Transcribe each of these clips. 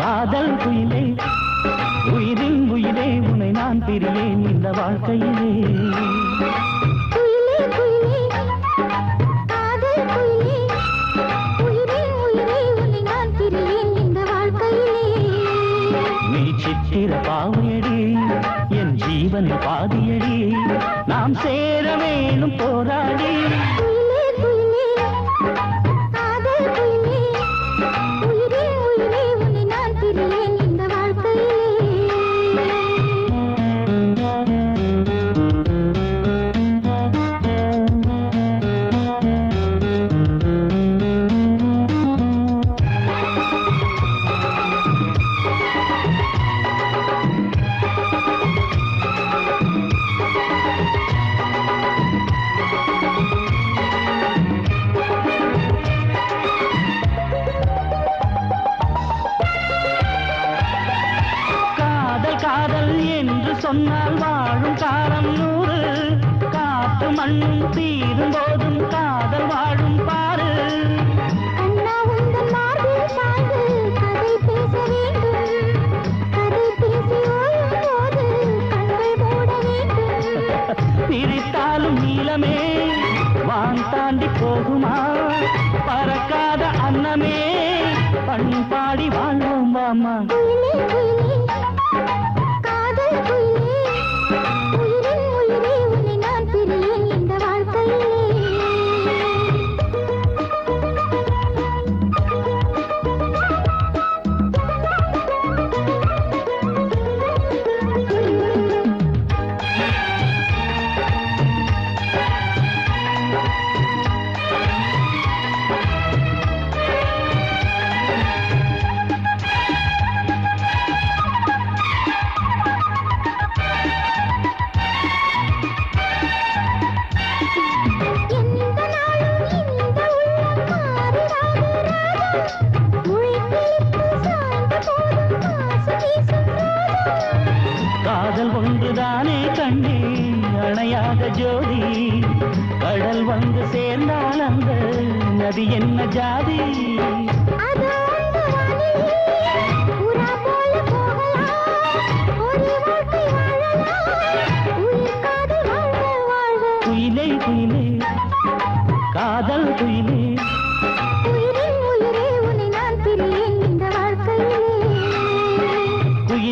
காதல் இந்த வாழ்க்கையிலே. சித்திர பாவையடி என் ஜீவனில் பாதியடி. நாம் சேர வேணும் போராடி. காதல் என்று சொன்னால் வாழும் காலம் நூறு. காற்று மண்ணும் தீரும் போதும் காதல் வாழும் பாரு பிரித்தாலும் நீளமே வான் தாண்டி போகுமா? பறக்காத அன்னமே பண்பாடி வாழ்வோம் வாமா. காதல் ஒன்றுதானே கண்ணே அணையாத ஜோதி. கடல் வந்து சேர்ந்தால் அந்த நதி என்ன ஜாதி? அது அந்த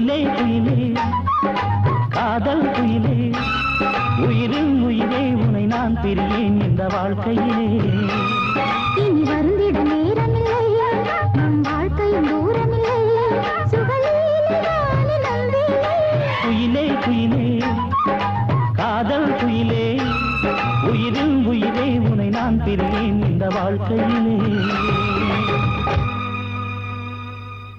குயிலே குயிலே காதல் குயிலே. உயிரின் உயிரே உன்னை நான் பிரியேன் இந்த வாழ்க்கையிலே. இனி வருந்திட நேரமில்லை நம் வாழ்க்கையும் தூரமில்லை. குயிலே குயிலே காதல் குயிலே. உயிரின் உயிரே உன்னை நான் பிரியேன் இந்த வாழ்க்கையிலே.